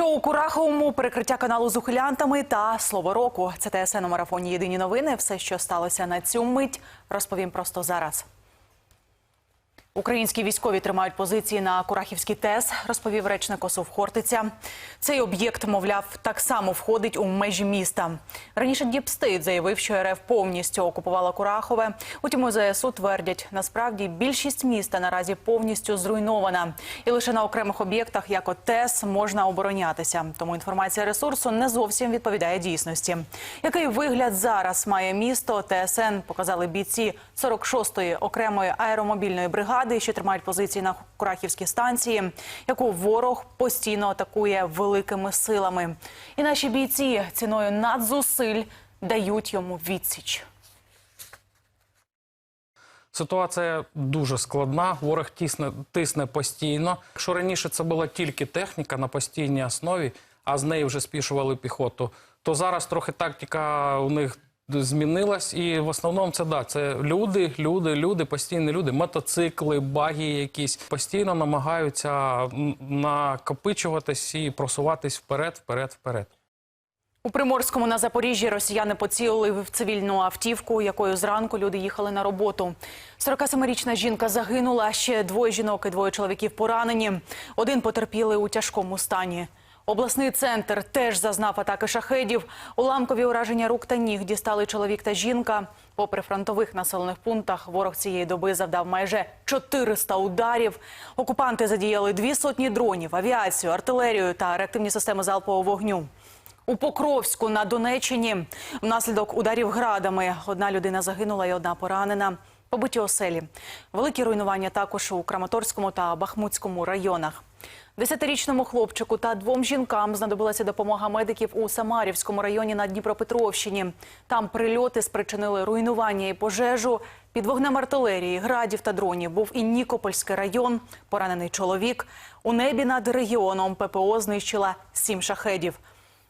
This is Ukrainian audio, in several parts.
Що у Кураховому перекриття каналу з ухилянтами та слово року. Це ТСН у марафоні Єдині новини. Все, що сталося на цю мить, розповім просто зараз. Українські військові тримають позиції на Курахівській ТЕС, розповів речник ОСУВ Хортиця. Цей об'єкт, мовляв, так само входить у межі міста. Раніше Діпстейт заявив, що РФ повністю окупувала Курахове. Утім, у ЗСУ твердять, насправді більшість міста наразі повністю зруйнована. І лише на окремих об'єктах, як от ТЕС, можна оборонятися. Тому інформація ресурсу не зовсім відповідає дійсності. Який вигляд зараз має місто? ТСН показали бійці 46-ї окремої аеромобільної бригади, що тримають позиції на Курахівській станції, яку ворог постійно атакує великими силами. І наші бійці ціною надзусиль дають йому відсіч. Ситуація дуже складна. Ворог тисне, тисне постійно. Якщо раніше це була тільки техніка на постійній основі, а з неї вже спішували піхоту, то зараз трохи тактика у них змінилась. І в основному це да, це люди, люди, люди, постійні люди, мотоцикли, баги якісь постійно намагаються накопичуватись і просуватись вперед, вперед, вперед. У Приморському на Запоріжжі росіяни поцілили в цивільну автівку, якою зранку люди їхали на роботу. 47-річна жінка загинула, ще двоє жінок і двоє чоловіків поранені. Один потерпіли у тяжкому стані. Обласний центр теж зазнав атаки шахедів. Уламкові ураження рук та ніг дістали чоловік та жінка. Попри фронтових населених пунктах, ворог цієї доби завдав майже 400 ударів. Окупанти задіяли дві сотні дронів, авіацію, артилерію та реактивні системи залпового вогню. У Покровську на Донеччині внаслідок ударів градами одна людина загинула і одна поранена. Побиті оселі. Великі руйнування також у Краматорському та Бахмутському районах. Десятирічному хлопчику та двом жінкам знадобилася допомога медиків у Самарівському районі на Дніпропетровщині. Там прильоти спричинили руйнування і пожежу. Під вогнем артилерії, градів та дронів був і Нікопольський район. Поранений чоловік. У небі над регіоном ППО знищила сім шахедів.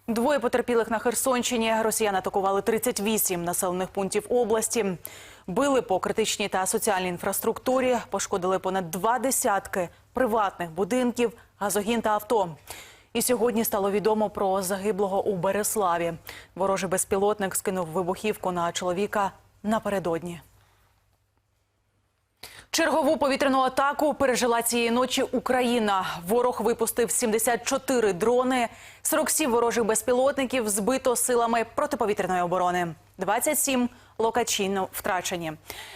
Двоє потерпілих на Херсонщині. Росіяни атакували 38 населених пунктів області. Били по критичній та соціальній інфраструктурі, пошкодили понад два десятки приватних будинків, газогін та авто. І сьогодні стало відомо про загиблого у Береславі. Ворожий безпілотник скинув вибухівку на чоловіка напередодні. Чергову повітряну атаку пережила цієї ночі Україна. Ворог випустив 74 дрони, 47 ворожих безпілотників збито силами протиповітряної оборони. 27 локаційно втрачені.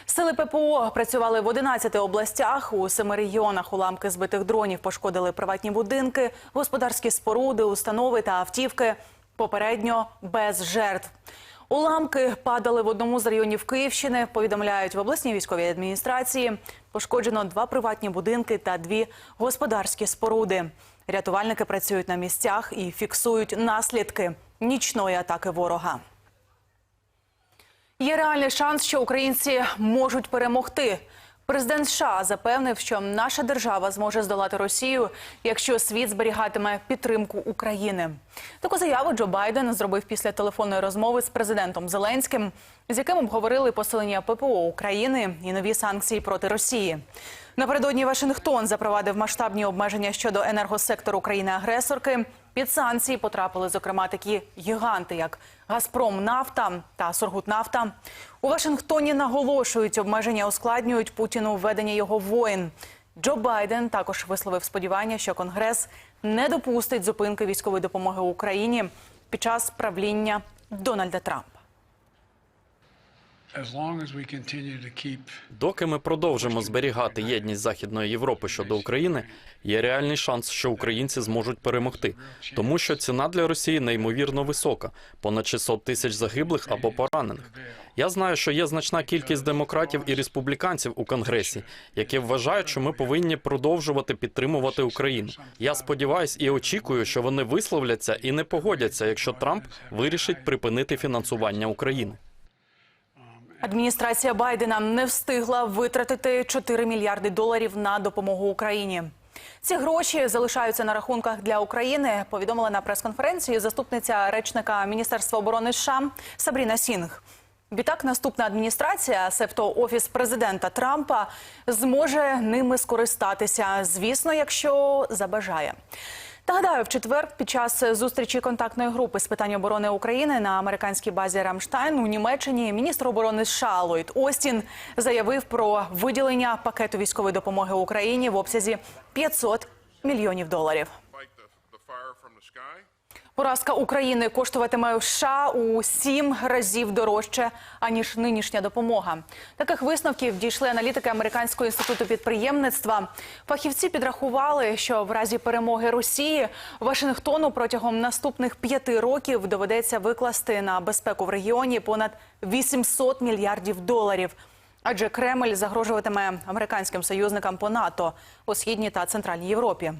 Сили ППО працювали в 11 областях. У семи регіонах уламки збитих дронів пошкодили приватні будинки, господарські споруди, установи та автівки. Попередньо без жертв. Уламки падали в одному з районів Київщини. Повідомляють в обласній військовій адміністрації. Пошкоджено два приватні будинки та дві господарські споруди. Рятувальники працюють на місцях і фіксують наслідки нічної атаки ворога. Є реальний шанс, що українці можуть перемогти. Президент США запевнив, що наша держава зможе здолати Росію, якщо світ зберігатиме підтримку України. Таку заяву Джо Байден зробив після телефонної розмови з президентом Зеленським, з яким обговорили посилення ППО України і нові санкції проти Росії. Напередодні Вашингтон запровадив масштабні обмеження щодо енергосектору країни-агресорки. Під санкції потрапили, зокрема, такі гіганти, як Газпром Нафта та Сургутнафта. У Вашингтоні наголошують, обмеження ускладнюють Путіну введення його воїн. Джо Байден також висловив сподівання, що Конгрес не допустить зупинки військової допомоги Україні під час правління Дональда Трампа. Доки ми продовжимо зберігати єдність Західної Європи щодо України, є реальний шанс, що українці зможуть перемогти, тому що ціна для Росії неймовірно висока понад 600 тисяч загиблих або поранених. Я знаю, що є значна кількість демократів і республіканців у Конгресі, які вважають, що ми повинні продовжувати підтримувати Україну. Я сподіваюся і очікую, що вони висловляться і не погодяться, якщо Трамп вирішить припинити фінансування України. Адміністрація Байдена не встигла витратити 4 мільярди доларів на допомогу Україні. Ці гроші залишаються на рахунках для України. Повідомила на прес-конференції заступниця речника Міністерства оборони США Сабріна Сінг. Відтак, наступна адміністрація, себто офіс президента Трампа, зможе ними скористатися, звісно, якщо забажає. Нагадаю, в четвер під час зустрічі контактної групи з питань оборони України на американській базі Рамштайн у Німеччині міністр оборони США Ллойд Остін заявив про виділення пакету військової допомоги Україні в обсязі 500 мільйонів доларів. Поразка України коштуватиме США у сім разів дорожче аніж нинішня допомога. Таких висновків дійшли аналітики американського інституту підприємництва. Фахівці підрахували, що в разі перемоги Росії Вашингтону протягом наступних п'яти років доведеться викласти на безпеку в регіоні понад 800 мільярдів доларів. Адже Кремль загрожуватиме американським союзникам по НАТО у східній та центральній Європі.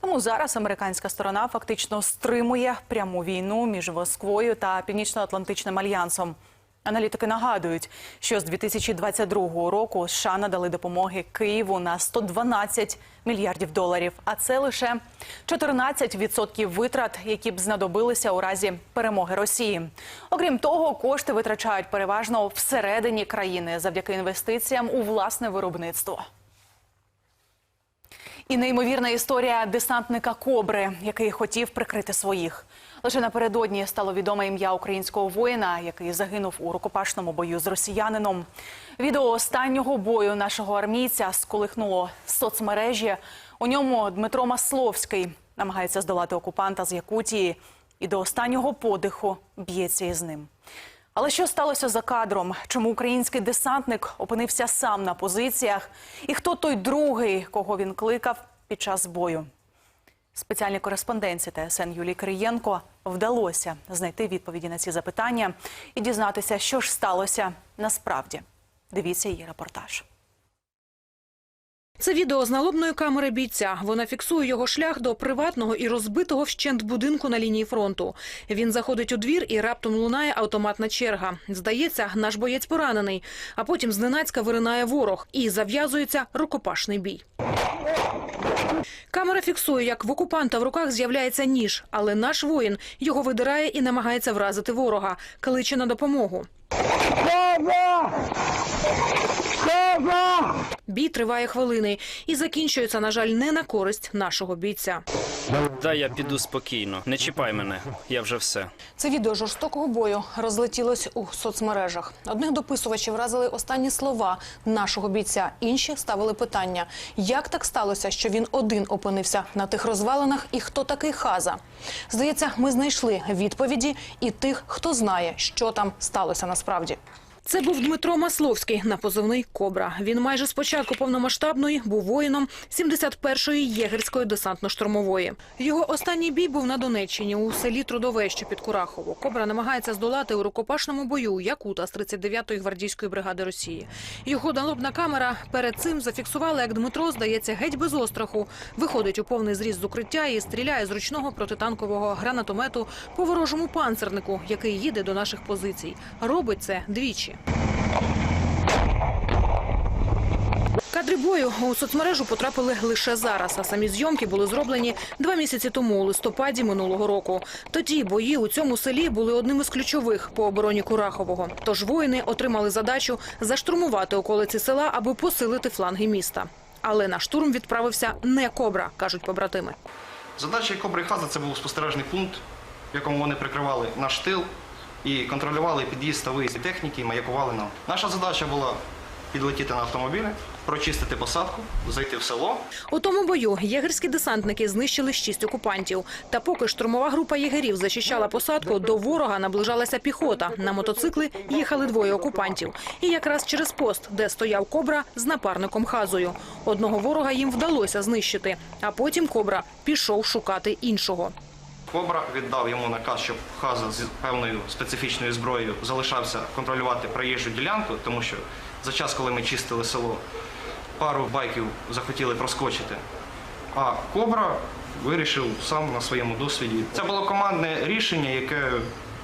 Тому зараз американська сторона фактично стримує пряму війну між Москвою та Північно-Атлантичним альянсом. Аналітики нагадують, що з 2022 року США надали допомоги Києву на 112 мільярдів доларів. А це лише 14% витрат, які б знадобилися у разі перемоги Росії. Окрім того, кошти витрачають переважно всередині країни завдяки інвестиціям у власне виробництво. І неймовірна історія десантника Кобри, який хотів прикрити своїх. Лише напередодні стало відоме ім'я українського воїна, який загинув у рукопашному бою з росіянином. Відео останнього бою нашого армійця сколихнуло соцмережі. У ньому Дмитро Масловський намагається здолати окупанта з Якутії і до останнього подиху б'ється із ним. Але що сталося за кадром? Чому український десантник опинився сам на позиціях? І хто той другий, кого він кликав під час бою? Спеціальній кореспонденції ТСН Юлії Кириєнко вдалося знайти відповіді на ці запитання і дізнатися, що ж сталося насправді. Дивіться її репортаж. Це відео з налобної камери бійця. Вона фіксує його шлях до приватного і розбитого вщент будинку на лінії фронту. Він заходить у двір і раптом лунає автоматна черга. Здається, наш боєць поранений. А потім зненацька виринає ворог і зав'язується рукопашний бій. Камера фіксує, як в окупанта в руках з'являється ніж, але наш воїн його видирає і намагається вразити ворога, кличе на допомогу. Бій триває хвилини і закінчується, на жаль, не на користь нашого бійця. Дай я піду спокійно. Не чіпай мене. Я вже все. Це відео жорстокого бою розлетілось у соцмережах. Одних дописувачів вразили останні слова нашого бійця. Інші ставили питання: як так сталося, що він один опинився на тих розвалинах, і хто такий хаза? Здається, ми знайшли відповіді і тих, хто знає, що там сталося насправді. Це був Дмитро Масловський на позивний Кобра. Він майже з початку повномасштабної був воїном 71-ї єгерської десантно-штурмової. Його останній бій був на Донеччині у селі Трудове, що під Курахово. Кобра намагається здолати у рукопашному бою Якута з 39-ї гвардійської бригади Росії. Його налобна камера перед цим зафіксувала, як Дмитро здається геть без остраху. Виходить у повний зріст з укриття і стріляє з ручного протитанкового гранатомету по ворожому панцернику, який їде до наших позицій. Робить це двічі. Кадри бою у соцмережу потрапили лише зараз, а самі зйомки були зроблені два місяці тому, у листопаді минулого року. Тоді бої у цьому селі були одним із ключових по обороні Курахового. Тож воїни отримали задачу заштурмувати околиці села, аби посилити фланги міста. Але на штурм відправився не кобра, кажуть побратими. Задача Кобри Хаза це був спостережний пункт, в якому вони прикривали наш тил і контролювали під'їзд та виїзд техніки маякували нам. Наша задача була підлетіти на автомобілі, прочистити посадку, зайти в село. У тому бою єгерські десантники знищили шість окупантів. Та поки штурмова група єгерів зачищала посадку, до ворога наближалася піхота. На мотоцикли їхали двоє окупантів. І якраз через пост, де стояв кобра з напарником Хазою. Одного ворога їм вдалося знищити, а потім кобра пішов шукати іншого. Кобра віддав йому наказ, щоб Хаза з певною специфічною зброєю залишався контролювати проїжджу ділянку, тому що за час, коли ми чистили село, пару байків захотіли проскочити. А Кобра вирішив сам на своєму досвіді. Це було командне рішення, яке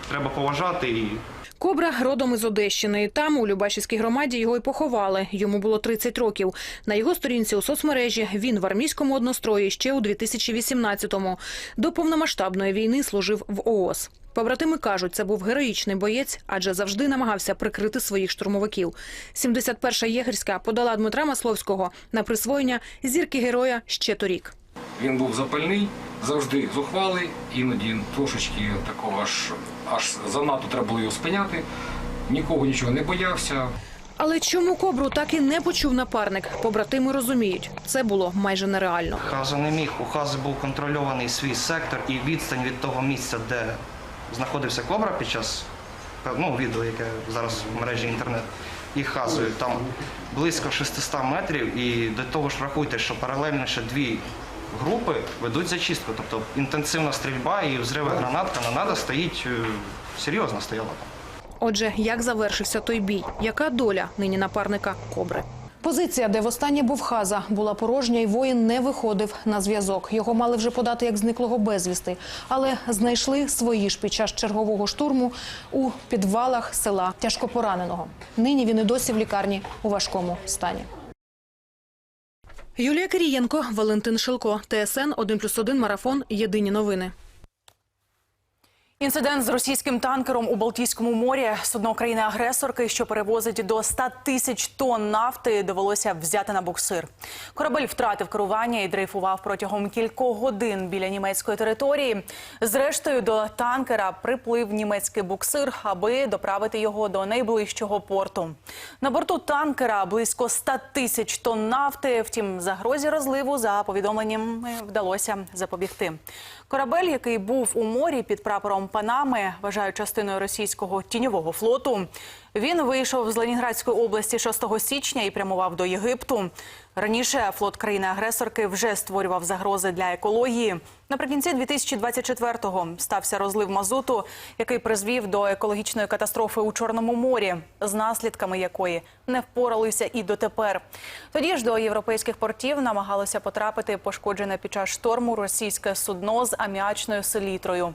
треба поважати і Кобра родом із Одещини. Там у Любашівській громаді його й поховали. Йому було 30 років. На його сторінці у соцмережі він в армійському однострої ще у 2018-му. До повномасштабної війни служив в ООС. Побратими кажуть, це був героїчний боєць, адже завжди намагався прикрити своїх штурмовиків. 71-ша єгерська подала Дмитра Масловського на присвоєння зірки героя ще торік. Він був запальний, завжди зухвалий, іноді трошечки такого аж, аж занадто треба було його спиняти. Нікого нічого не боявся. Але чому кобру так і не почув напарник? Побратими розуміють, це було майже нереально. Хаза не міг. У Хази був контрольований свій сектор і відстань від того місця, де знаходився Кобра під час ну, відео, яке зараз в мережі інтернет, і Хазою. Там близько 600 метрів. І до того ж рахуйте, що паралельно ще дві групи ведуть зачистку. Тобто інтенсивна стрільба і взриви гранат, канонада стоїть е, серйозно стояла там. Отже, як завершився той бій? Яка доля нині напарника кобри? Позиція, де востаннє був хаза, була порожня, і воїн не виходив на зв'язок. Його мали вже подати як зниклого безвісти, але знайшли свої ж під час чергового штурму у підвалах села тяжко пораненого. Нині він і досі в лікарні у важкому стані. Юлія Кирієнко, Валентин Шилко, ТСН 1+,1 Марафон. Єдині новини. Інцидент з російським танкером у Балтійському морі судно країни-агресорки, що перевозить до 100 тисяч тонн нафти, довелося взяти на буксир. Корабель втратив керування і дрейфував протягом кількох годин біля німецької території. Зрештою, до танкера приплив німецький буксир, аби доправити його до найближчого порту. На борту танкера близько 100 тисяч тонн нафти. Втім, загрозі розливу за повідомленням вдалося запобігти. Корабель, який був у морі під прапором Панами, вважають частиною російського тіньового флоту. Він вийшов з Ленінградської області 6 січня і прямував до Єгипту. Раніше флот країни-агресорки вже створював загрози для екології. Наприкінці 2024-го стався розлив мазуту, який призвів до екологічної катастрофи у Чорному морі, з наслідками якої не впоралися і дотепер. Тоді ж до європейських портів намагалося потрапити пошкоджене під час шторму російське судно з аміачною селітрою.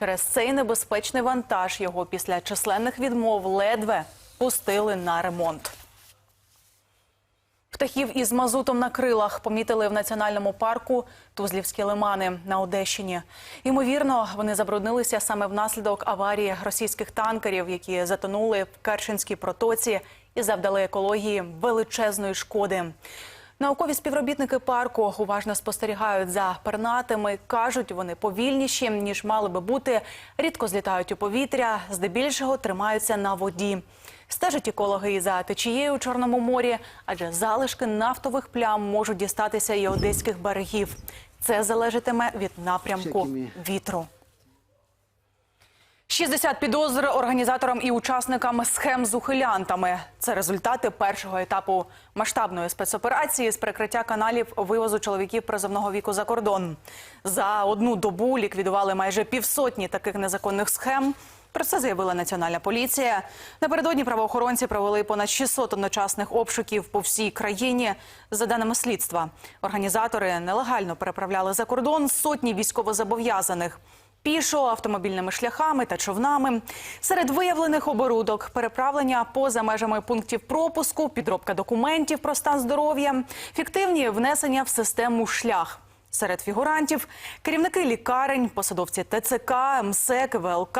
Через цей небезпечний вантаж його після численних відмов ледве пустили на ремонт. Птахів із мазутом на крилах помітили в національному парку Тузлівські лимани на Одещині. Ймовірно, вони забруднилися саме внаслідок аварії російських танкерів, які затонули в Керченській протоці і завдали екології величезної шкоди. Наукові співробітники парку уважно спостерігають за пернатими. кажуть, вони повільніші ніж мали би бути. Рідко злітають у повітря, здебільшого тримаються на воді. Стежать екологи і за течією у Чорному морі, адже залишки нафтових плям можуть дістатися і одеських берегів. Це залежатиме від напрямку вітру. 60 підозр організаторам і учасникам схем з ухилянтами. Це результати першого етапу масштабної спецоперації з прикриття каналів вивозу чоловіків призовного віку за кордон. За одну добу ліквідували майже півсотні таких незаконних схем. Про це заявила національна поліція. Напередодні правоохоронці провели понад 600 одночасних обшуків по всій країні. За даними слідства, організатори нелегально переправляли за кордон сотні військовозобов'язаних. Пішо автомобільними шляхами та човнами серед виявлених оборудок, переправлення поза межами пунктів пропуску, підробка документів про стан здоров'я, фіктивні внесення в систему шлях. Серед фігурантів керівники лікарень, посадовці ТЦК, МСЕК, ВЛК,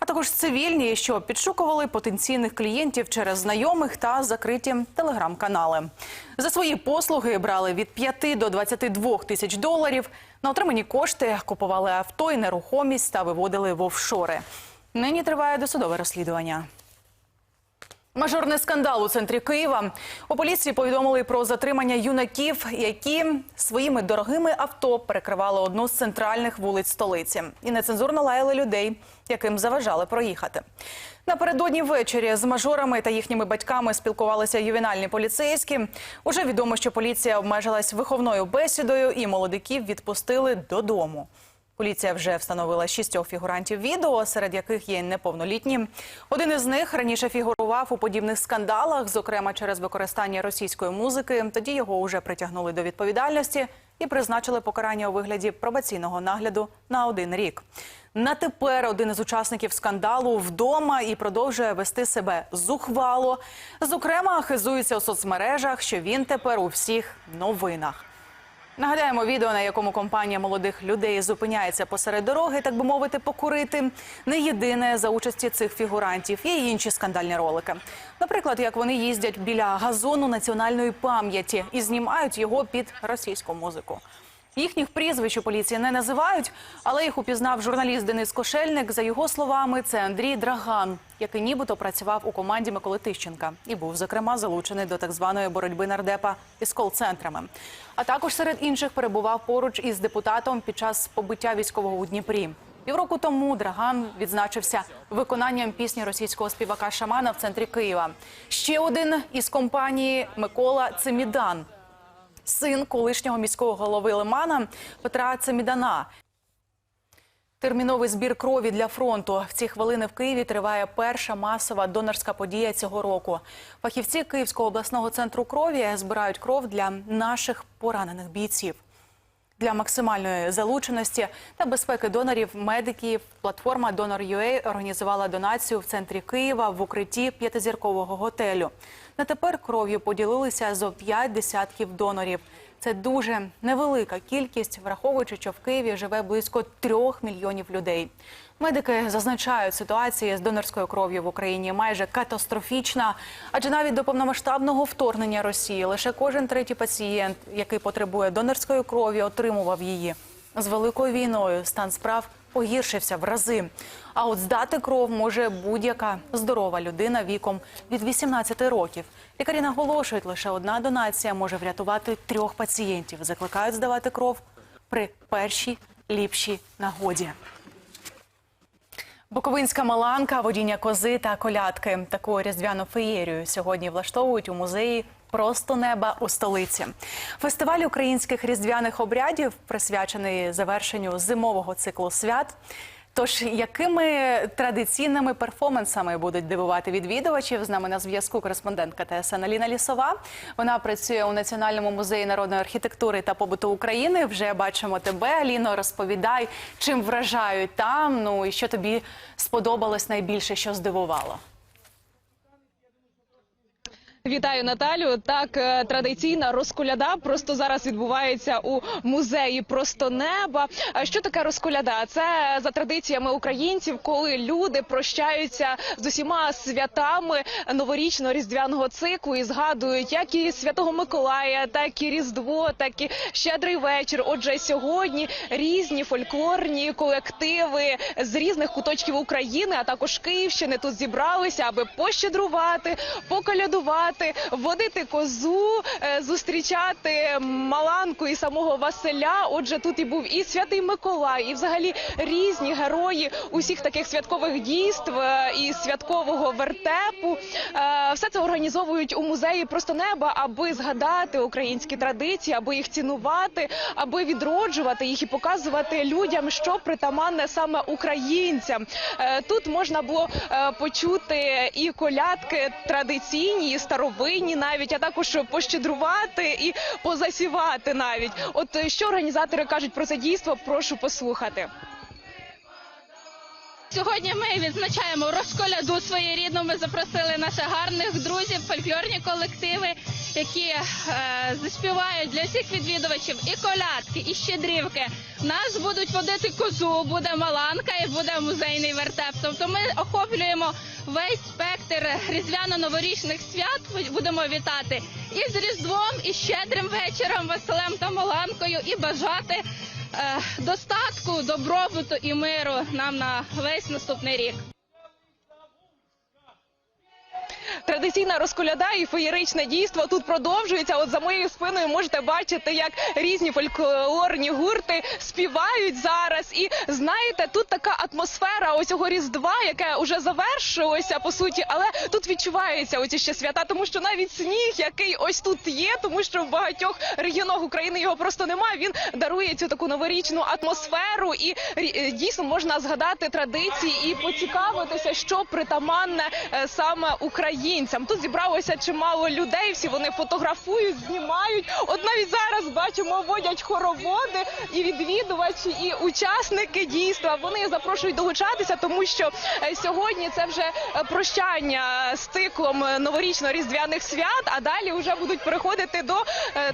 а також цивільні, що підшукували потенційних клієнтів через знайомих та закриті телеграм-канали. За свої послуги брали від 5 до 22 тисяч доларів. На отримані кошти купували авто і нерухомість та виводили в офшори. Нині триває досудове розслідування. Мажорний скандал у центрі Києва. У поліції повідомили про затримання юнаків, які своїми дорогими авто перекривали одну з центральних вулиць столиці і нецензурно лаяли людей, яким заважали проїхати. Напередодні ввечері з мажорами та їхніми батьками спілкувалися ювенальні поліцейські. Уже відомо, що поліція обмежилась виховною бесідою і молодиків відпустили додому. Поліція вже встановила шістьох фігурантів відео, серед яких є неповнолітні. Один із них раніше фігурував у подібних скандалах, зокрема через використання російської музики. Тоді його вже притягнули до відповідальності і призначили покарання у вигляді пробаційного нагляду на один рік. На тепер один із учасників скандалу вдома і продовжує вести себе зухвало. Зокрема, хизується у соцмережах, що він тепер у всіх новинах. Нагадаємо відео, на якому компанія молодих людей зупиняється посеред дороги, так би мовити, покурити. Не єдине за участі цих фігурантів. Є й інші скандальні ролики. Наприклад, як вони їздять біля газону національної пам'яті і знімають його під російську музику. Їхніх прізвищ у поліції не називають, але їх упізнав журналіст Денис Кошельник. За його словами, це Андрій Драган, який нібито працював у команді Миколи Тищенка і був, зокрема, залучений до так званої боротьби нардепа із кол-центрами. А також серед інших перебував поруч із депутатом під час побиття військового у Дніпрі. Півроку тому Драган відзначився виконанням пісні російського співака Шамана в центрі Києва. Ще один із компанії Микола Цемідан, син колишнього міського голови Лимана Петра Цемідана. Терміновий збір крові для фронту. В ці хвилини в Києві триває перша масова донорська подія цього року. Фахівці Київського обласного центру крові збирають кров для наших поранених бійців. Для максимальної залученості та безпеки донорів, медиків, платформа Donor.ua організувала донацію в центрі Києва в укритті п'ятизіркового готелю. На тепер кров'ю поділилися зо п'ять десятків донорів. Це дуже невелика кількість, враховуючи, що в Києві живе близько трьох мільйонів людей. Медики зазначають, ситуація з донорською кров'ю в Україні майже катастрофічна, адже навіть до повномасштабного вторгнення Росії лише кожен третій пацієнт, який потребує донорської крові, отримував її. З великою війною стан справ погіршився в рази. А от здати кров може будь-яка здорова людина віком від 18 років. Лікарі наголошують, лише одна донація може врятувати трьох пацієнтів. Закликають здавати кров при першій ліпшій нагоді. Буковинська маланка, водіння кози та колядки. Таку різдвяну феєрію сьогодні влаштовують у музеї Просто неба у столиці. Фестиваль українських різдвяних обрядів присвячений завершенню зимового циклу свят. Тож, якими традиційними перформансами будуть дивувати відвідувачів? З нами на зв'язку кореспондентка ТСН Аліна Лісова. Вона працює у Національному музеї народної архітектури та побуту України. Вже бачимо тебе, Аліно. Розповідай, чим вражають там. Ну і що тобі сподобалось найбільше, що здивувало. Вітаю Наталю. Так е, традиційна розколяда просто зараз відбувається у музеї просто неба. Що таке розколяда? Це за традиціями українців, коли люди прощаються з усіма святами новорічно-різдвяного циклу і згадують як і святого Миколая, так і Різдво, так і щедрий вечір. Отже, сьогодні різні фольклорні колективи з різних куточків України, а також Київщини тут зібралися, аби пощедрувати, поколядувати, водити козу, е, зустрічати Маланку і самого Василя. Отже, тут і був і святий Миколай, і взагалі різні герої усіх таких святкових дійств е, і святкового вертепу. Е, Все це організовують у музеї просто неба, аби згадати українські традиції, аби їх цінувати, аби відроджувати їх і показувати людям, що притаманне саме українцям. Тут можна було почути і колядки традиційні, і старовинні, навіть а також пощедрувати і позасівати навіть. От е, що організатори кажуть про це дійство, прошу послухати. Сьогодні ми відзначаємо розколяду своєрідну. Ми запросили наших гарних друзів, фольклорні колективи, які е, заспівають для всіх відвідувачів і колядки, і щедрівки. Нас будуть водити козу, буде маланка буде музейний вертеп. Тобто ми охоплюємо весь спектр різдвяно-новорічних свят. Будемо вітати і з Різдвом, і щедрим вечором, Василем та Маланкою, і бажати е, достатку, добробуту і миру нам на весь наступний рік. Традиційна розколяда і феєричне дійство тут продовжується. От за моєю спиною можете бачити, як різні фольклорні гурти співають зараз. І знаєте, тут така атмосфера ось цього різдва, яке вже завершилося по суті, але тут відчуваються оці ще свята, тому що навіть сніг, який ось тут є, тому що в багатьох регіонах України його просто немає. Він дарує цю таку новорічну атмосферу, і дійсно можна згадати традиції і поцікавитися, що притаманне е, саме українцям. Тут зібралося чимало людей. Всі вони фотографують, знімають. От навіть зараз бачимо, водять хороводи і відвідувачі, і учасники дійства. Вони запрошують. долучатися, тому що е, сьогодні це вже е, прощання з циклом е, новорічно-різдвяних свят. А далі вже будуть переходити до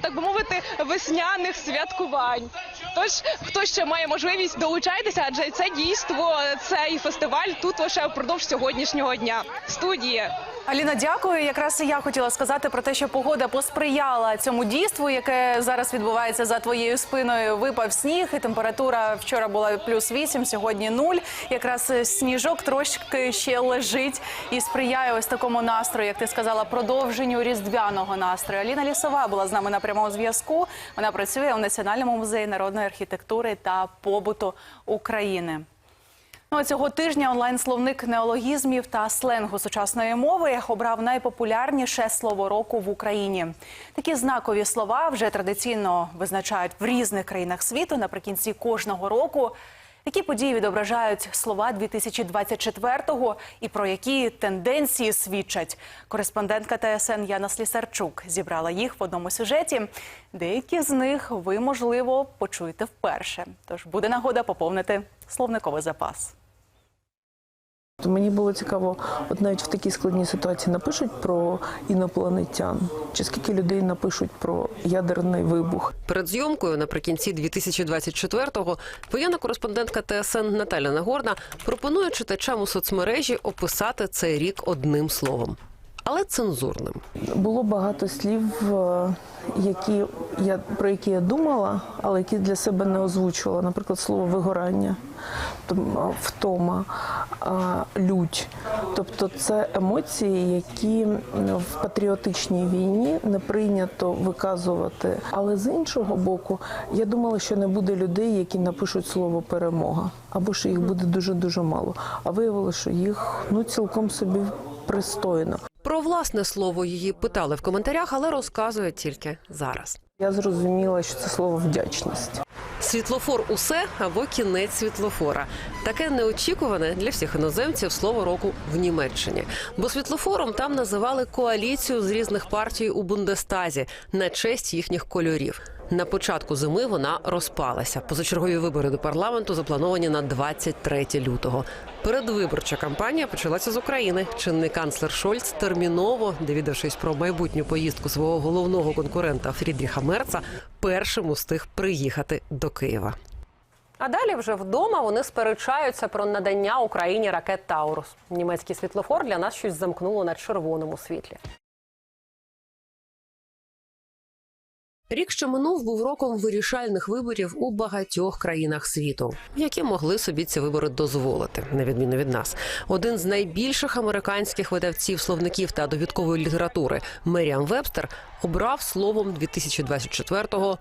так би мовити весняних святкувань. Тож, хто ще має можливість долучайтеся, адже це дійство, цей фестиваль тут лише впродовж сьогоднішнього дня. Студії. Аліна, дякую. Якраз я хотіла сказати про те, що погода посприяла цьому дійству, яке зараз відбувається за твоєю спиною. Випав сніг, і температура вчора була плюс 8, сьогодні нуль. Якраз сніжок трошки ще лежить і сприяє ось такому настрою, як ти сказала, продовженню різдвяного настрою. Аліна Лісова була з нами на прямому зв'язку. Вона працює у Національному музеї народної архітектури та побуту України. Ну, а цього тижня онлайн-словник неологізмів та сленгу сучасної мови обрав найпопулярніше слово року в Україні. Такі знакові слова вже традиційно визначають в різних країнах світу наприкінці кожного року. Які події відображають слова 2024-го і про які тенденції свідчать? Кореспондентка ТСН Яна Слісарчук зібрала їх в одному сюжеті. Деякі з них ви, можливо, почуєте вперше. Тож буде нагода поповнити словниковий запас. То Мені було цікаво, от навіть в такій складній ситуації напишуть про інопланетян, чи скільки людей напишуть про ядерний вибух. Перед зйомкою наприкінці 2024-го воєнна кореспондентка ТСН Наталя Нагорна пропонує читачам у соцмережі описати цей рік одним словом, але цензурним. Було багато слів, е, які я про які я думала, але які для себе не озвучувала. Наприклад, слово вигорання, втома, а, лють. Тобто це емоції, які в патріотичній війні не прийнято виказувати. Але з іншого боку, я думала, що не буде людей, які напишуть слово перемога, або що їх буде дуже дуже мало. А виявилося, що їх ну цілком собі пристойно. Про власне слово її питали в коментарях, але розказує тільки зараз. Я зрозуміла, що це слово вдячність. Світлофор усе або кінець світлофора. Таке неочікуване для всіх іноземців слово року в Німеччині. Бо світлофором там називали коаліцію з різних партій у Бундестазі на честь їхніх кольорів. На початку зими вона розпалася. Позачергові вибори до парламенту заплановані на 23 лютого. Передвиборча кампанія почалася з України. Чинний канцлер Шольц терміново, довідавшись про майбутню поїздку свого головного конкурента Фрідріха Мерца, першим устиг приїхати до Києва. А далі вже вдома вони сперечаються про надання Україні ракет Таурус. Німецький світлофор для нас щось замкнуло на червоному світлі. Рік, що минув, був роком вирішальних виборів у багатьох країнах світу, які могли собі ці вибори дозволити, на відміну від нас. Один з найбільших американських видавців словників та довідкової літератури Меріам Вебстер обрав словом 2024-го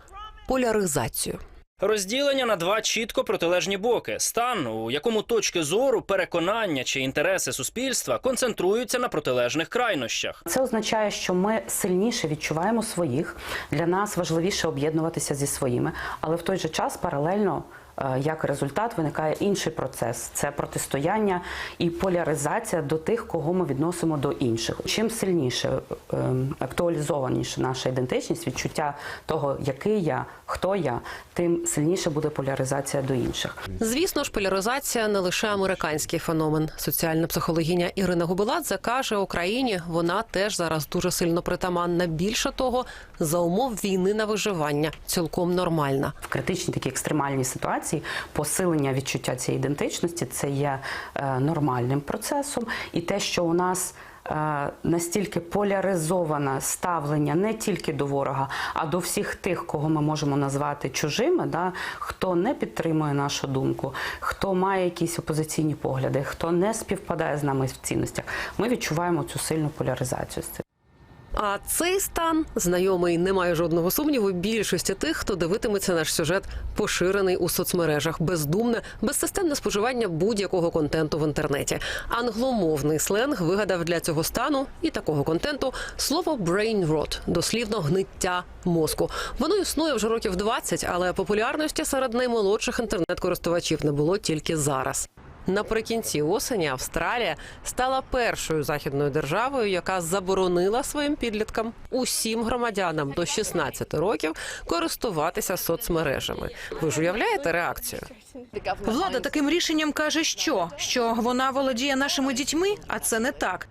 поляризацію. Розділення на два чітко протилежні боки: стан, у якому точки зору, переконання чи інтереси суспільства концентруються на протилежних крайнощах. Це означає, що ми сильніше відчуваємо своїх. Для нас важливіше об'єднуватися зі своїми, але в той же час паралельно. Е, Як результат виникає інший процес це протистояння і поляризація до тих, кого ми відносимо до інших. Чим сильніше ем, актуалізованіше наша ідентичність, відчуття того, який я, хто я, тим сильніше буде поляризація до інших. Звісно ж, поляризація не лише американський феномен. Соціальна психологиня Ірина Губеладзе каже, Україні вона теж зараз дуже сильно притаманна. Більше того, за умов війни на виживання цілком нормальна. В критичній такій екстремальній ситуації посилення відчуття цієї ідентичності це є е, нормальним процесом, і те, що у нас е, настільки поляризоване ставлення не тільки до ворога, а до всіх тих, кого ми можемо назвати чужими, да, хто не підтримує нашу думку, хто має якісь опозиційні погляди, хто не співпадає з нами в цінностях. Ми відчуваємо цю сильну поляризацію з цим. А цей стан знайомий, немає жодного сумніву. Більшості тих, хто дивитиметься наш сюжет, поширений у соцмережах, бездумне, безсистемне споживання будь-якого контенту в інтернеті. Англомовний сленг вигадав для цього стану і такого контенту слово «brain rot», дослівно гниття мозку. Воно існує вже років 20, але популярності серед наймолодших інтернет-користувачів не було тільки зараз. Наприкінці осені Австралія стала першою західною державою, яка заборонила своїм підліткам усім громадянам до 16 років користуватися соцмережами. Ви ж уявляєте реакцію? Влада таким рішенням каже, що що вона володіє нашими дітьми, а це не так.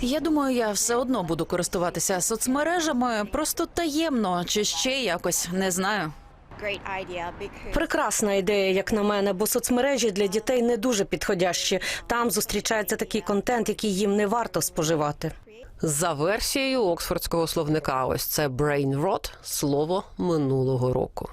Я думаю, я все одно буду користуватися соцмережами просто таємно чи ще якось не знаю. Прекрасна ідея, як на мене, бо соцмережі для дітей не дуже підходящі. Там зустрічається такий контент, який їм не варто споживати. За версією Оксфордського словника, ось це brain rot – слово минулого року.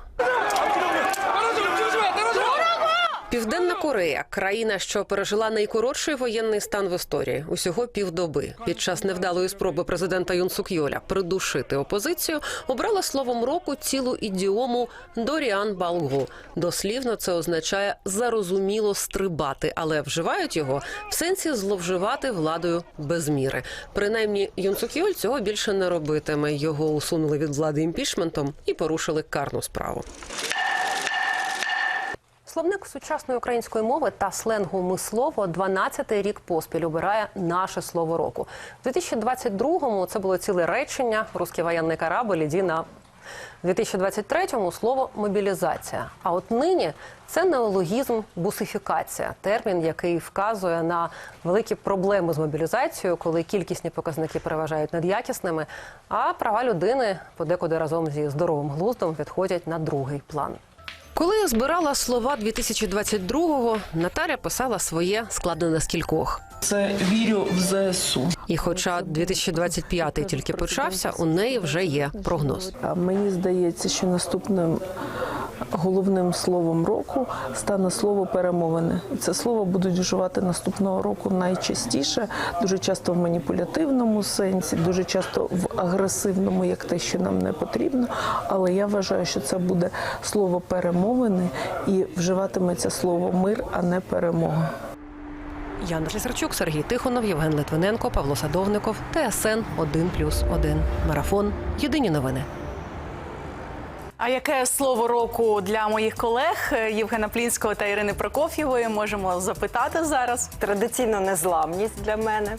Південна Корея країна, що пережила найкоротший воєнний стан в історії усього півдоби. Під час невдалої спроби президента Юн Сук Йоля придушити опозицію, обрала словом року цілу ідіому Доріан Балго. Дослівно це означає зарозуміло стрибати, але вживають його в сенсі зловживати владою без міри. Принаймні, Юн Сук Йоль цього більше не робитиме. Його усунули від влади імпічментом і порушили карну справу. Словник сучасної української мови та сленгу «мислово» 12-й рік поспіль обирає наше слово року. У 2022-му це було ціле речення «Русський воєнний корабль, іди на...» У 2023-му слово мобілізація. А от нині це неологізм бусифікація, термін, який вказує на великі проблеми з мобілізацією, коли кількісні показники переважають над якісними, а права людини подекуди разом зі здоровим глуздом відходять на другий план. Коли збирала слова 2022-го, Наталя писала своє складне з кількох. Це вірю в ЗСУ. І хоча 2025 тільки почався, у неї вже є прогноз. Мені здається, що наступним головним словом року стане слово перемовини. Це слово будуть вживати наступного року найчастіше, дуже часто в маніпулятивному сенсі, дуже часто в агресивному, як те, що нам не потрібно. Але я вважаю, що це буде слово перемовини і вживатиметься слово мир, а не перемога. Яна Слісарчук, Сергій Тихонов, Євген Литвиненко, Павло Садовников, ТСН 1+,1. Марафон. Єдині новини. А яке слово року для моїх колег Євгена Плінського та Ірини Прокоф'євої можемо запитати зараз? Традиційно незламність для мене.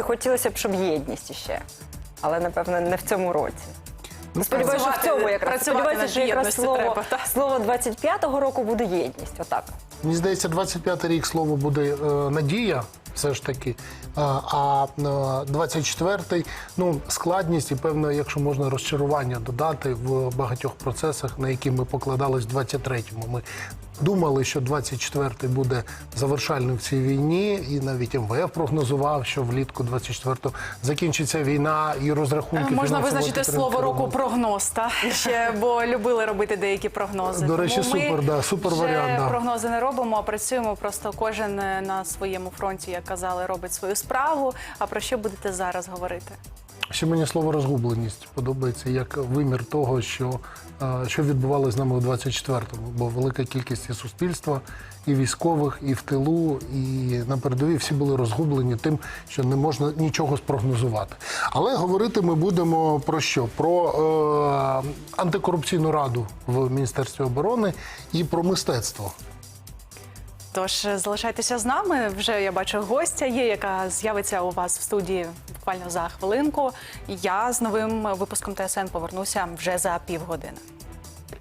Хотілося б, щоб єдність іще. Але, напевно, не в цьому році. Сподіваюся, що в цьому якраз. Сподіваюся, що якраз слово, слово 25-го року буде єдність. Отак. Мені здається, 25-й рік слово буде е, надія, все ж таки. А, а е, 24-й, ну, складність і певне, якщо можна, розчарування додати в багатьох процесах, на які ми покладались в 23-му. Ми думали, що 24-й буде завершальним в цій війні, і навіть МВФ прогнозував, що влітку 24-го закінчиться війна і розрахунки Можна визначити слово року прогноз, та ще бо любили робити деякі прогнози. До речі, Тому ми супер, да, супер вже варіант, да. прогнози не робимо, а працюємо. Просто кожен е, на своєму фронті, як казали, робить свою справу. А про що будете зараз говорити? Ще мені слово розгубленість подобається як вимір того, що, е, що відбувалося з нами у 24-му. Бо велика кількість і суспільства, і військових, і в тилу, і на передовій всі були розгублені тим, що не можна нічого спрогнозувати. Але говорити ми будемо про що? Про е, антикорупційну раду в Міністерстві оборони і про мистецтво. Тож е, залишайтеся з нами. Вже я бачу гостя є, яка з'явиться у вас в студії буквально за хвилинку. Я з новим випуском ТСН повернуся вже за півгодини.